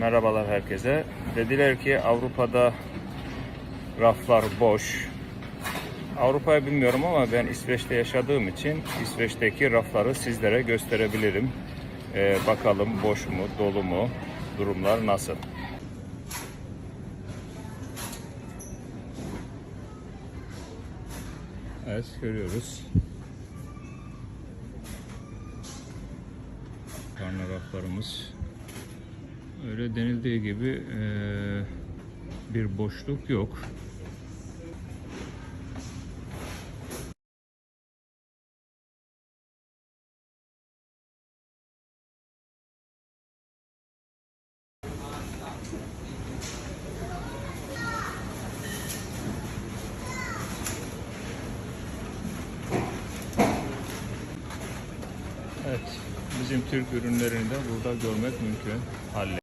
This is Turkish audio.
Merhabalar herkese. Dediler ki Avrupa'da raflar boş. Avrupa'yı bilmiyorum ama ben İsveç'te yaşadığım için İsveç'teki rafları sizlere gösterebilirim. Ee, bakalım boş mu, dolu mu, durumlar nasıl? Evet görüyoruz. Karna raflarımız. Öyle denildiği gibi eee, bir boşluk yok. Evet, bizim Türk ürünlerini de burada görmek mümkün. Halle.